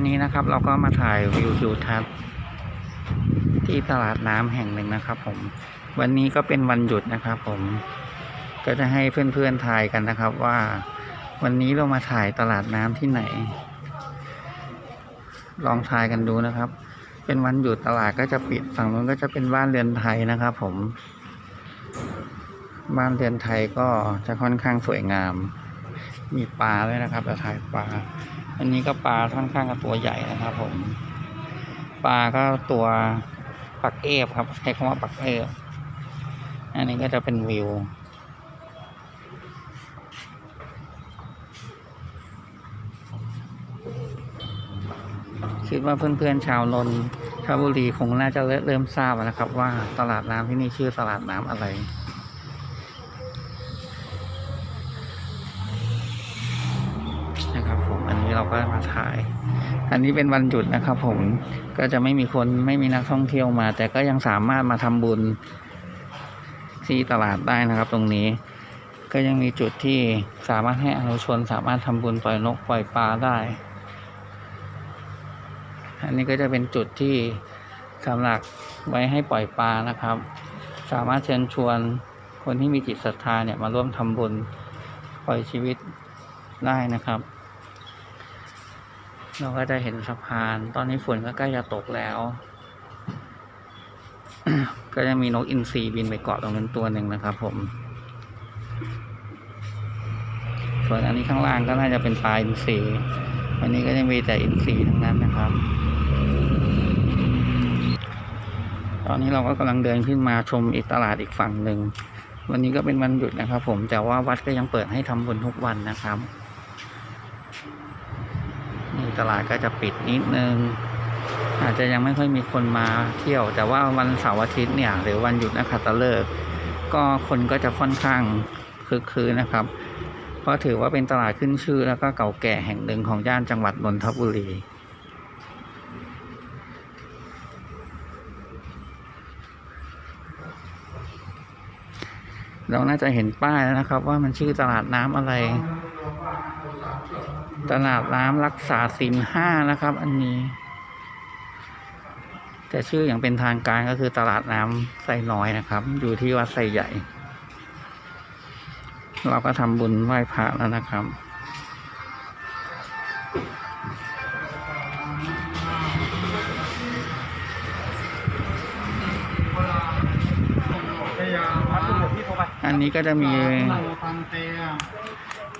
วันนี้นะครับเราก็มาถ่ายวิวทิวทัศน์ที่ตลาดน้ำแห่งหนึ่งนะครับ ผม วันนี้ก็เป็นวันหยุดนะครับ ผมก็จะให้เพื่อนๆถ่ายกันนะครับ ว่า วันนี้เรามาถ่ายตลาดน้ำที่ไหน ลองถ่ายกันดูนะครับ เป็นวันหยุดตลาดก็จะปิดฝั่งนู้นก็จะเป็นบ้านเรือนไทยนะครับ ผม บ้านเรือนไทยก็จะค่อนข้างสวยงาม มีปลาด้วยนะครับเราถ่ายปลา อันนี้ก็ปลาค่อนข้างกับตัวใหญ่นะครับ ผม ปลาก็ตัวปักเอฟครับใช้คำว่าปักเอฟอันนี้ก็จะเป็นวิวคิดว่าเพื่อนๆชาวนนทบุรีคงน่าจะเริ่มทราบแล้วนะครับ ว่าตลาดน้ำที่นี่ชื่อตลาดน้ำอะไร นะครับผม นนี้เราก็มาถ่าย อันนี้เป็นวันหยุดนะครับ ผมก็จะไม่มีคนไม่มีนักท่องเที่ยวมา แต่ก็ยังสามารถมาทำบุญที่ตลาดได้นะครับ ตรงนี้ ก็ยังมีจุดที่สามารถให้อนุชนสามารถทำบุญปล่อยนกปล่อยปลาได้ อันนี้ก็จะเป็นจุดที่สำหรับไว้ให้ปล่อยปลานะครับ สามารถเชิญชวนคนที่มีจิตศรัทธาเนี่ยมาร่วมทำบุญปล่อยชีวิตได้นะครับ เราก็จะเห็นสะพาน ตอนนี้ฝนก็ใกล้จะตกแล้ว ก็จะมีนกอินทรีบินไปเกาะตรงนั้นตัวหนึ่งนะครับ ผม ส่วนอันนี้ข้างล่างก็น่าจะเป็นปลาอินทรีวันนี้ก็จะมีแต่อินทรีทั้งนั้นนะครับ ตอนนี้เราก็กำลังเดินขึ้นมาชมอีกตลาดอีกฝั่งหนึ่ง วันนี้ก็เป็นวันหยุดนะครับ ผม แต่ว่าวัดก็ยังเปิดให้ทำบุญทุกวันนะครับ ตลาดก็จะปิดนิดนึง อาจจะยังไม่ค่อยมีคนมาเที่ยว แต่ว่าวันเสาร์อาทิตย์เนี่ย หรือวันหยุดนักขัตฤกษ์ก็คนก็จะค่อนข้างคึกคืนนะครับ เพราะถือว่าเป็นตลาดขึ้นชื่อแล้วก็เก่าแก่แห่งหนึ่งของย่านจังหวัดนนทบุรีเราน่าจะเห็นป้ายแล้วนะครับ ว่ามันชื่อตลาดน้ำอะไร ตลาดน้ำรักษาศีลห้านะครับ อันนี้ แต่ชื่ออย่างเป็นทางการก็คือตลาดน้ำไซน้อยนะครับ อยู่ที่วัดไซใหญ่ เราก็ทำบุญไหว้พระแล้วนะครับอันนี้ก็จะมี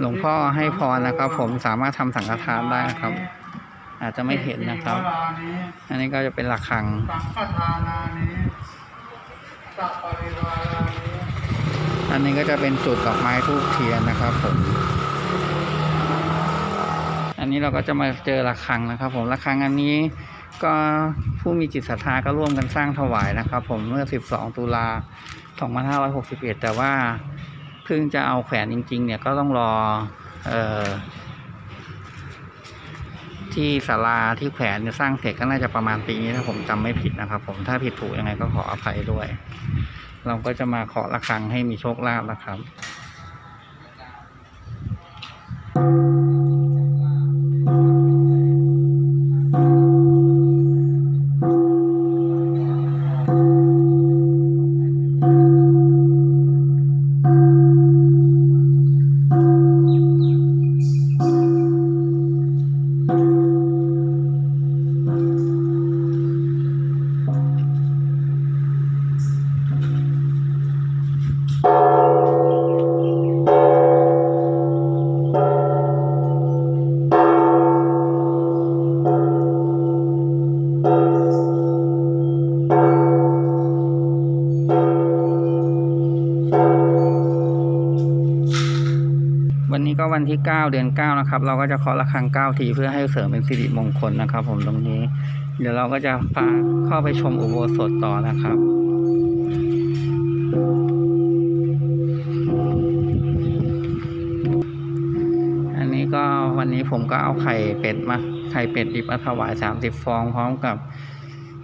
หลวงพ่อให้พรนะครับ ผมสามารถทำสังฆทานได้นะครับ อาจจะไม่เห็นนะครับ อันนี้ก็จะเป็นระฆังสังฆทานานิสัพปริวารานิอันนี้ก็จะเป็นจุดดอกไม้ทูบเทียนนะครับ ผม อันนี้เราก็จะมาเจอระฆังนะครับ ผมระฆังอันนี้ก็ผู้มีจิตศรัทธาก็ร่วมกันสร้างถวายนะครับ ผมเมื่อ 12 ตุลา2561 แต่ว่าเพิ่งจะเอาแขวนจริง ๆ เนี่ยก็ต้องรอออที่ศาลาที่แขวนจะสร้างเสร็จก็น่าจะประมาณปีนี้ถ้าผมจำไม่ผิดนะครับ ผมถ้าผิดถูกยังไงก็ขออภัยด้วย เราก็จะมาขอระฆังให้มีโชคลาภนะครับ วันนี้ก็วันที่ 9 เดือน 9 นะครับ เราก็จะเคาะระฆัง 9 ทีเพื่อให้เสริมเป็นสิริมงคลนะครับ ผมตรงนี้ เดี๋ยวเราก็จะพาเข้าไปชมอุโบสถต่อนะครับ อันนี้ก็วันนี้ผมก็เอาไข่เป็ดมาไข่เป็ดดิบมาถวาย 30 ฟองพร้อมกับ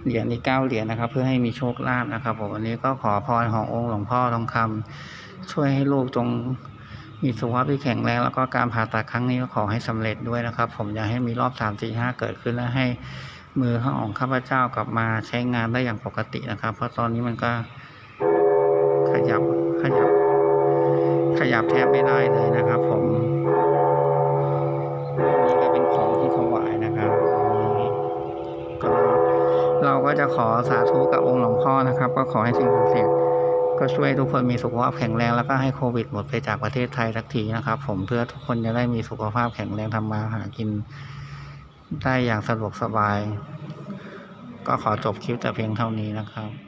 เหรียญอีกเก้าเหรียญนะครับ เพื่อให้มีโชคลาภนะครับผมวันนี้ก็ขอพรขององค์หลวงพ่อทองคำช่วยให้ลูกจง มีสุขภาพที่แข็งแรงแล้วก็การผ่าตัดครั้งนี้ก็ขอให้สำเร็จด้วยนะครับ ผมอยากให้มีรอบสามสี่ห้าเกิดขึ้นและให้มือของข้าพเจ้ากลับมาใช้งานได้อย่างปกตินะครับ เพราะตอนนี้มันก็ขยับขยับ ขยับแทบไม่ได้เลยนะครับ ผมนี่ก็เป็นของที่ถวายนะครับก็เราก็จะขอสาธุกับองค์หลวงพ่อนะครับ ก็ขอให้สิ่งศักดิ์สิทธิ์ ก็ช่วยทุกคนมีสุขภาพแข็งแรงแล้วก็ให้โควิดหมดไปจากประเทศไทยสักทีนะครับ ผมเพื่อทุกคนจะได้มีสุขภาพแข็งแรงทำมาหากิน ได้อย่างสะดวกสบาย ก็ขอจบคลิปแต่เพียงเท่านี้นะครับ